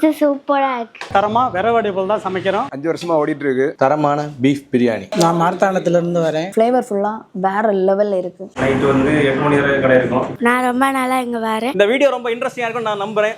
Taste சூப்பராக இருக்கு. தரமாக விரவடி போல் தான் சமைக்கிறோம். அஞ்சு வருஷமா ஓடிட்டு இருக்கு தரமான பீஃப் பிரியாணி. நான் மார்த்தாண்டத்துலேருந்து வரேன். ஃப்ளேவர்ஃபுல்லாக வேற லெவலில் இருக்குது நைட்டு வந்து எட்டு மணி வரை கடை இருக்கும். நான் ரொம்ப நாளாக இங்கே வரேன். இந்த வீடியோ ரொம்ப இன்ட்ரெஸ்டிங்காக இருக்கும்னு நான் நம்புகிறேன்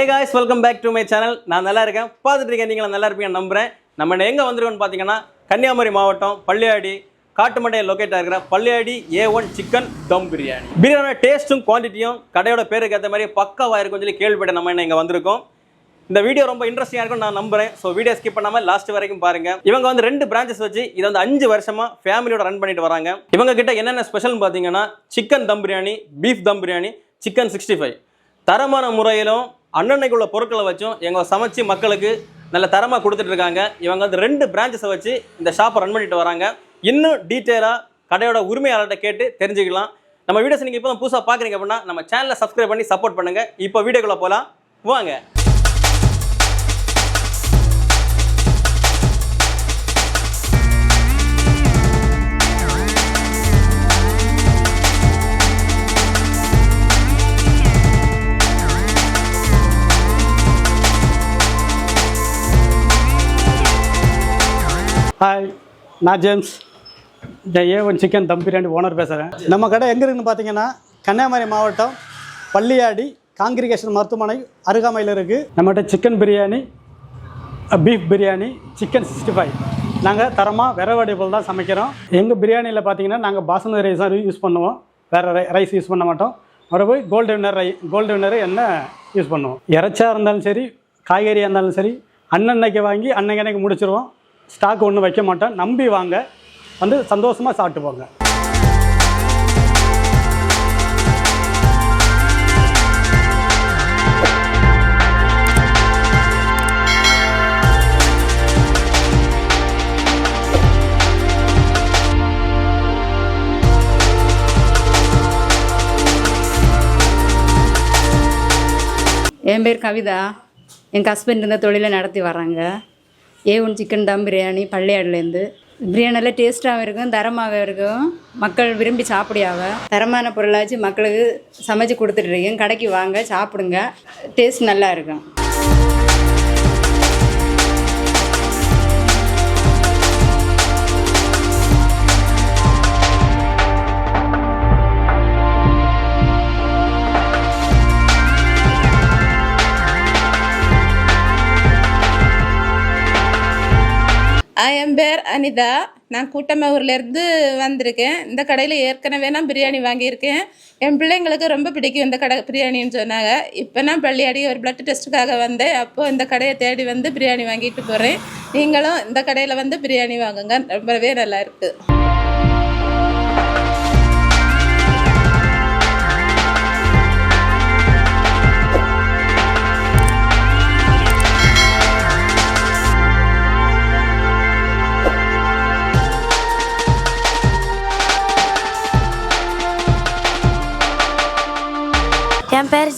hey guys welcome back to my channel நான் நல்லா இருக்கேன். பார்த்துட்டு இருக்கேன் நீங்களும் நல்லா இருப்பீங்க நம்புறேன். நம்ம எங்கே வந்திருக்கோம்னு பார்த்தீங்கன்னா கன்னியாகுமரி மாவட்டம் பள்ளியாடி காட்டுமட்டையில் லொக்கேட் ஆகிற Palliyadi A one chicken dum biryani பிரியாணியோட டேஸ்ட்டும் குவான்டிட்டியும் கடையோட பேருக்கு ஏற்ற மாதிரி பக்காவாக இருக்கும்னு சொல்லி கேள்விப்பட்ட நம்ம என்ன இங்கே வந்திருக்கோம். இந்த வீடியோ ரொம்ப இன்ட்ரெஸ்டிங்காக இருக்கும் நான் நம்புறேன். ஸோ வீடியோ ஸ்கிப் பண்ணாமல் லாஸ்ட் வரைக்கும் பாருங்க. இவங்க வந்து ரெண்டு பிரான்ச்சஸ் வச்சு இதை வந்து அஞ்சு வருஷமா ஃபேமிலியோட ரன் பண்ணிட்டு வராங்க. இவங்க கிட்ட என்னென்ன ஸ்பெஷல்னு பார்த்தீங்கன்னா chicken dum biryani beef dum biryani chicken sixty five தரமான முறையிலும் அன்னன்னைக்குள்ள பொருட்களை வச்சும் எங்கள் சமைச்சு மக்களுக்கு நல்ல தரமாக கொடுத்துட்டு இருக்காங்க. இவங்க வந்து ரெண்டு பிரான்ச்சஸை வச்சு இந்த ஷாப்பை ரன் பண்ணிட்டு வராங்க. இன்னும் டீட்டெயிலாக கடையோட உரிமையாளர்கிட்ட கேட்டு தெரிஞ்சுக்கலாம். நம்ம வீடியோஸ் நீங்கள் இப்போ தான் புதுசாக பார்க்குறீங்க அப்படின்னா நம்ம சேனலை சப்ஸ்கிரைப் பண்ணி சப்போர்ட் பண்ணுங்கள் இப்போ வீடியோக்குள்ளே போகலாம் வாங்க. ஹாய் நான் ஜேம்ஸ் இந்த A one chicken dum biryani owner பேசுகிறேன் நம்ம கடை எங்கே இருக்குன்னு பார்த்தீங்கன்னா கன்னியாகுமரி மாவட்டம் பள்ளியாடி காங்கிரிகேஷன் மருத்துவமனை அருகாமையில் இருக்குது நம்மகிட்ட chicken biryani beef biryani chicken sixty five நாங்கள் தரமாக விரவடி போல் தான் சமைக்கிறோம். எங்கள் பிரியாணியில் பார்த்தீங்கன்னா நாங்கள் பாசுமதி ரைஸ் தான் யூஸ் பண்ணுவோம். வேறு ரைஸ் யூஸ் பண்ண மாட்டோம். மறுபடியும் கோல்டு வின்னர் ரை கோல்டு வின்னர் என்ன யூஸ் பண்ணுவோம். இறைச்சியாக இருந்தாலும் சரி காய்கறியாக இருந்தாலும் சரி அன்னன்னைக்கு வாங்கி அன்னைக்கு அன்னைக்கு முடிச்சிருவோம். ஸ்டாக் ஒன்றும் வைக்க மாட்டோம் நம்பி வாங்க. வந்து சந்தோஷமாக சாப்பிட்டு போங்க என் பேர் கவிதா. எங்கள் ஹஸ்பண்ட் இந்த தொழிலை நடத்தி வர்றாங்க. A one chicken dum biryani பள்ளியாடுலேருந்து பிரியாணியில் டேஸ்ட்டாகவும் இருக்கும் தரமாகவும் இருக்கும். மக்கள் விரும்பி சாப்பிடியாவ தரமான பொருளாச்சு மக்களுக்கு சமைச்சு கொடுத்துட்ருக்கேன் கடைக்கு வாங்க சாப்பிடுங்க. டேஸ்ட் நல்லா இருக்கும். அனிதா நான் கூட்டமூர்லேருந்து வந்திருக்கேன். இந்த கடையில் ஏற்கனவே நான் பிரியாணி வாங்கியிருக்கேன். என் பிள்ளைங்களுக்கு ரொம்ப பிடிக்கும் இந்த கடை பிரியாணின்னு சொன்னாங்க. இப்போ நான் பள்ளியாடி ஒரு பிளட் டெஸ்ட்டுக்காக வந்தேன். அப்போது இந்த கடையை தேடி வந்து பிரியாணி வாங்கிட்டு போகிறேன் நீங்களும் இந்த கடையில் வந்து பிரியாணி வாங்குங்க. ரொம்பவே நல்லா இருக்குது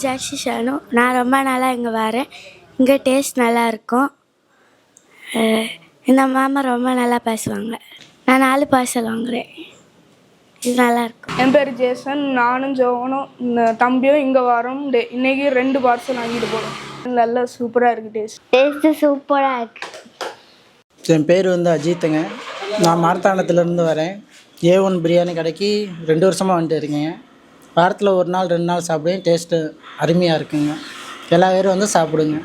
ஜாக்ஷி ஷானு. நான் ரொம்ப நாளாக இங்கே வரேன். இங்கே டேஸ்ட் நல்லா இருக்கும். அஹ் இந்த மாமா ரொம்ப நல்லா பேசுவாங்க. நான் நாலு பார்சல் வாங்குறேன். இது நல்லா இருக்கும். என் பேர் ஜேசன். நானும் ஜோவனும் இந்த தம்பியும் இங்கே வரோம். டே- இன்னைக்கு ரெண்டு பார்சல் வாங்கிட்டு போகிறோம் நல்லா சூப்பராக இருக்குது டேஸ்ட் டேஸ்ட்டு சூப்பராக இருக்கு. என் பேர் வந்து அஜித்துங்க. நான் மார்த்தாண்டத்துலேருந்து வரேன். ஏ ஒன் பிரியாணி கடைக்கு ரெண்டு வருஷமாக வந்துட்டு இருக்கேங்க. வாரத்தில் ஒரு நாள் ரெண்டு நாள் சாப்பிடுவேன். டேஸ்ட்டு அருமையாக இருக்குங்க. எல்லா பேரும் வந்து சாப்பிடுங்க.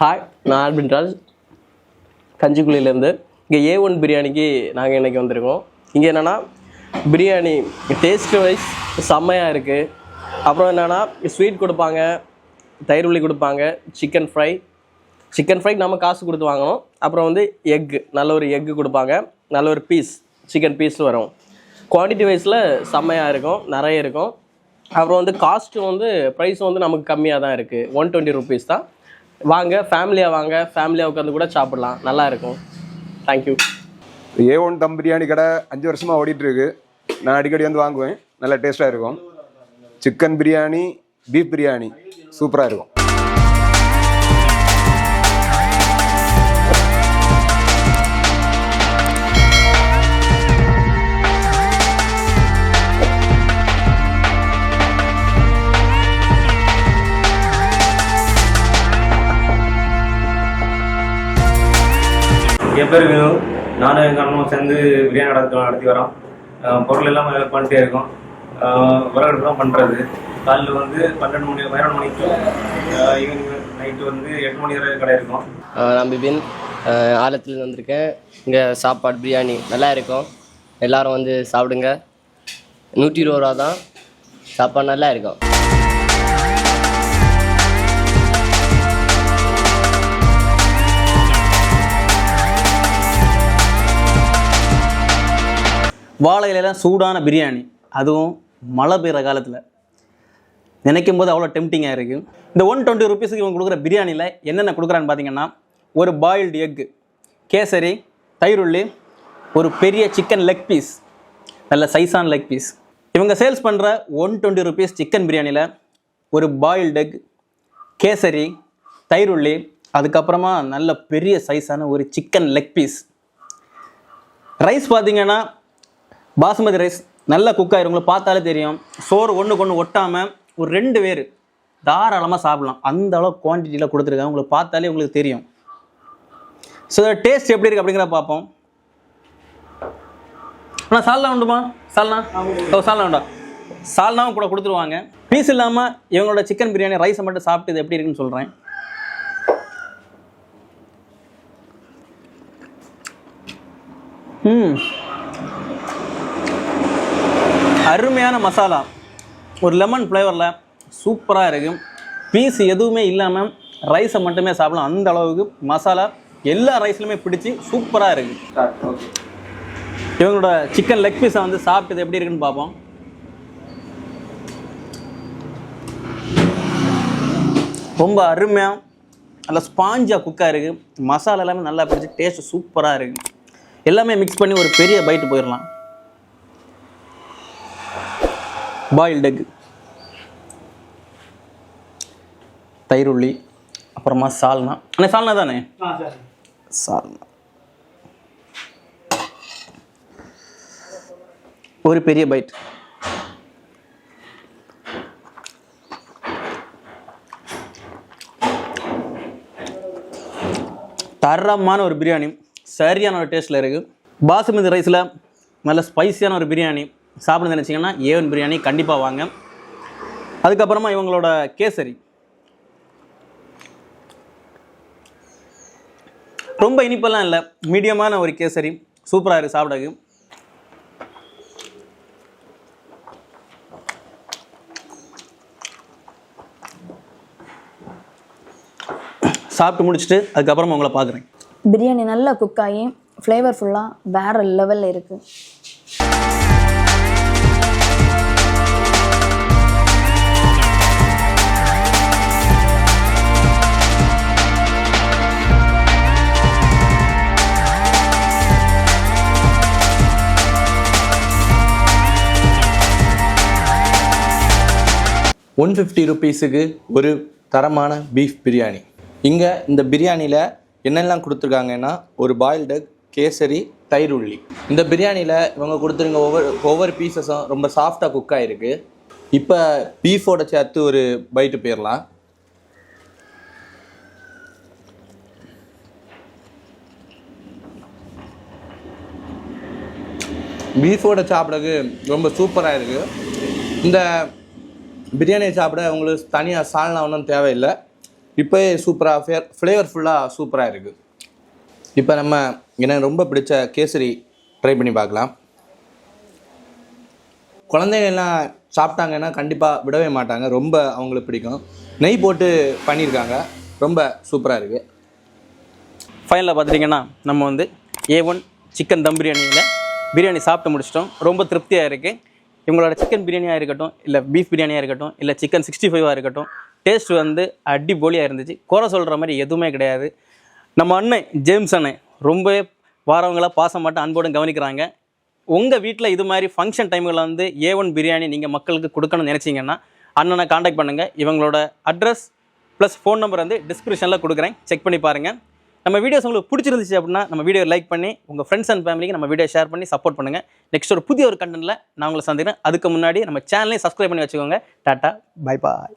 ஹாய் நான் ஆல்பின் ராஜ் கஞ்சிக்குழியிலேருந்து இங்கே ஏ ஒன் பிரியாணிக்கு நாங்கள் இன்றைக்கி வந்திருக்கோம். இங்கே என்னென்னா பிரியாணி. டேஸ்ட் வைஸ் செம்மையாக இருக்குது அப்புறம் என்னென்னா ஸ்வீட் கொடுப்பாங்க தயிர் உள்ளி கொடுப்பாங்க சிக்கன் ஃப்ரை சிக்கன் ஃப்ரைக்கு நம்ம காசு கொடுத்து வாங்கணும். அப்புறம் வந்து எக்கு நல்ல ஒரு எக்கு கொடுப்பாங்க. நல்ல ஒரு பீஸ் சிக்கன் பீஸ் வரும். குவான்டிட்டி வைஸில் செம்மையாக இருக்கும் நிறைய இருக்கும். அப்புறம் வந்து காஸ்ட்டும் வந்து ப்ரைஸ் வந்து நமக்கு கம்மியாக தான் இருக்குது ஒன் டுவெண்ட்டி ருபீஸ் தான். வாங்க ஃபேமிலியாக வாங்க ஃபேமிலியாக உட்காந்து கூட சாப்பிட்லாம். நல்லாயிருக்கும் thank you A one dum biryani கடை அஞ்சு வருஷமாக ஓடிட்டுருக்கு. நான் அடிக்கடி வந்து வாங்குவேன். நல்லா டேஸ்ட்டாக இருக்கும். சிக்கன் பிரியாணி பீஃப் பிரியாணி சூப்பராக இருக்கும். என் பேர் வினு. நானும் எங்கள் அண்ணனும் சேர்ந்து பிரியாணி நடத்த நடத்தி வரோம். பொருள் எல்லாம் பண்ணிட்டே இருக்கோம். விறகு தான் பண்ணுறது காலையில் வந்து பன்னெண்டு மணி பதினொன்று மணிக்கு ஈவினிங் நைட்டு வந்து எட்டு மணி வரை கடை இருக்கும். நான் பிபின். ஆலத்தில் வந்திருக்கேன். இங்கே சாப்பாடு பிரியாணி நல்லா இருக்கும். எல்லாரும் வந்து சாப்பிடுங்க. நூற்றி இருபது ரூபா தான் சாப்பாடு நல்லா இருக்கும். வாழை இலையெல்லாம் சூடான பிரியாணி. அதுவும் மழை பெய்கிற காலத்தில். நினைக்கும் போது அவ்வளோ டெம்டிங்காக இருக்குது இந்த ஒன் டுவெண்ட்டி ருபீஸுக்கு இவங்க கொடுக்குற பிரியாணியில் என்னென்ன கொடுக்குறான்னு பார்த்தீங்கன்னா ஒரு பாயில்டு எக்கு கேசரி தயிர் ஒரு பெரிய சிக்கன் லெக் பீஸ் நல்ல சைஸான லெக் பீஸ் இவங்க சேல்ஸ் பண்ணுற ஒன் டுவெண்ட்டி ருபீஸ் சிக்கன் பிரியாணியில் ஒரு பாயில்டு எக் கேசரி தயிர் உள்ளி அதுக்கப்புறமா நல்ல பெரிய சைஸான ஒரு சிக்கன் லெக் பீஸ் ரைஸ் பார்த்தீங்கன்னா பாசுமதி ரைஸ் நல்லா குக் ஆயிரும் பார்த்தாலே தெரியும். சோறு ஒன்றுக்கு ஒன்று ஒட்டாமல் ஒரு ரெண்டு பேர் தாராளமாக சாப்பிடலாம். அந்த அளவு குவான்டிட்டியில் கொடுத்துருக்காங்க. உங்களுக்கு பார்த்தாலே உங்களுக்கு தெரியும். ஸோ டேஸ்ட் எப்படி இருக்குது அப்படிங்கிற பார்ப்போம். அண்ணா சால்னா உண்டுமா? சால்னா? ஓ சால்னா உண்டா? சால்னாவும் கூட கொடுத்துருவாங்க. பீஸ் இல்லாமல் இவங்களோட சிக்கன் பிரியாணி ரைஸை மட்டும் சாப்பிட்டு இது எப்படி இருக்குன்னு சொல்கிறேன் ம். அருமையான மசாலா. ஒரு லெமன் ஃப்ளேவரில் சூப்பராக இருக்கும் பீஸ் எதுவுமே இல்லாமல் ரைஸை மட்டுமே சாப்பிடலாம். அந்த அளவுக்கு மசாலா எல்லா ரைஸ்லையுமே பிடிச்சி சூப்பராக இருக்குது இவங்களோட சிக்கன் லெக் பீஸை வந்து சாப்பிட்டது எப்படி இருக்குன்னு பார்ப்போம். ரொம்ப அருமையாக நல்லா ஸ்பாஞ்சாக குக்காக இருக்குது மசாலா எல்லாமே நல்லா பிடிச்சி டேஸ்ட் சூப்பராக இருக்குது எல்லாமே மிக்ஸ் பண்ணி ஒரு பெரிய பைட்டு போயிடலாம். பாயில்டு எக் தயிர் உள்ளி அப்புறமா சால்னா. அண்ணே சால்னா தானே? சால்னா. ஒரு பெரிய பைட் தரமான ஒரு பிரியாணி. சரியான ஒரு டேஸ்ட்டில் இருக்குது பாசுமதி ரைஸில் நல்ல ஸ்பைசியான ஒரு பிரியாணி. சாப்பிட நினச்சிங்கன்னா ஏவன் பிரியாணி கண்டிப்பாக வாங்க. அதுக்கப்புறமா இவங்களோட கேசரி. ரொம்ப இனிப்பெல்லாம் இல்லை. மீடியமான ஒரு கேசரி. சூப்பராக இருக்குது சாப்பிடக்கு சாப்பிட்டு முடிச்சுட்டு அதுக்கப்புறமா உங்களை பார்க்குறேன். பிரியாணி நல்லா குக் ஆகி ஃப்ளேவர்ஃபுல்லாக வேறு லெவலில் இருக்குது ஒன் ஃபிஃப்டி ருபீஸுக்கு ஒரு தரமான பீஃப் பிரியாணி. இங்கே இந்த பிரியாணியில் என்னெல்லாம் கொடுத்துருக்காங்கன்னா ஒரு பாயில்டு கேசரி தயிர் உள்ளி. இந்த பிரியாணியில் இவங்க கொடுத்துருங்க ஒவ்வொரு ஒவ்வொரு பீசஸும் ரொம்ப சாஃப்டாக குக் ஆகிருக்கு இப்போ பீஃபோட சேர்த்து ஒரு பைட்டு போயிடலாம் பீஃபோட சாப்பிடக்கு ரொம்ப சூப்பராக இருக்குது இந்த பிரியாணியை சாப்பிட உங்களுக்கு தனியாக சால்னா ஒன்றும் தேவையில்லை. இப்போயே சூப்பராக ஃபே ஃப்ளேவர்ஃபுல்லாக சூப்பராக இருக்குது இப்போ நம்ம எனக்கு ரொம்ப பிடிச்ச கேசரி ட்ரை பண்ணி பார்க்கலாம். குழந்தைங்க எல்லாம் சாப்பிட்டாங்கன்னா கண்டிப்பாக விடவே மாட்டாங்க. ரொம்ப அவங்களுக்கு பிடிக்கும். நெய் போட்டு பண்ணியிருக்காங்க. ரொம்ப சூப்பராக இருக்குது ஃபைனலில் பார்த்துட்டிங்கன்னா நம்ம வந்து ஏ ஒன் சிக்கன் தம் பிரியாணியில் பிரியாணி சாப்பிட்டு முடிச்சிட்டோம். ரொம்ப திருப்தியாக இருக்குது இவங்களோட சிக்கன் பிரியாணியாக இருக்கட்டும் இல்லை பீஃப் பிரியாணியாக இருக்கட்டும் இல்லை சிக்கன் சிக்ஸ்டி ஃபைவாக இருக்கட்டும் டேஸ்ட் வந்து அடிபொலியாக இருந்துச்சு. குறை சொல்கிற மாதிரி எதுவுமே கிடையாது. நம்ம அண்ணன் ஜேம்ஸ் அண்ணன் ரொம்பவே வாரவங்களாக பாசம் மட்டும் அன்போடும் கவனிக்கிறாங்க. உங்கள் வீட்டில் இது மாதிரி ஃபங்க்ஷன் டைம்களில் வந்து ஏ ஒன் பிரியாணி நீங்கள் மக்களுக்கு கொடுக்கணும்னு நினச்சிங்கன்னா அண்ணனை காண்டாக்ட் பண்ணுங்கள் இவங்களோட அட்ரஸ் ப்ளஸ் ஃபோன் நம்பர் வந்து டிஸ்கிரிப்ஷனில் கொடுக்குறேன். செக் பண்ணி பாருங்கள் நம்ம வீடியோஸ் உங்களுக்கு பிடிச்சிருந்துச்சு அப்படின்னா நம்ம வீடியோ லைக் பண்ணி உங்கள் ஃப்ரெண்ட்ஸ் அண்ட் ஃபேமிலிக்கு நம்ம வீடியோ ஷேர் பண்ணி சப்போர்ட் பண்ணுங்கள் நெக்ஸ்ட் ஒரு புதிய ஒரு கண்டென்ட்டில் நான் உங்களை சந்திக்கிறேன். அதுக்கு முன்னாடி நம்ம சேனலையும் சப்ஸ்கிரைப் பண்ணி வச்சுக்கோங்க. Tata bye bye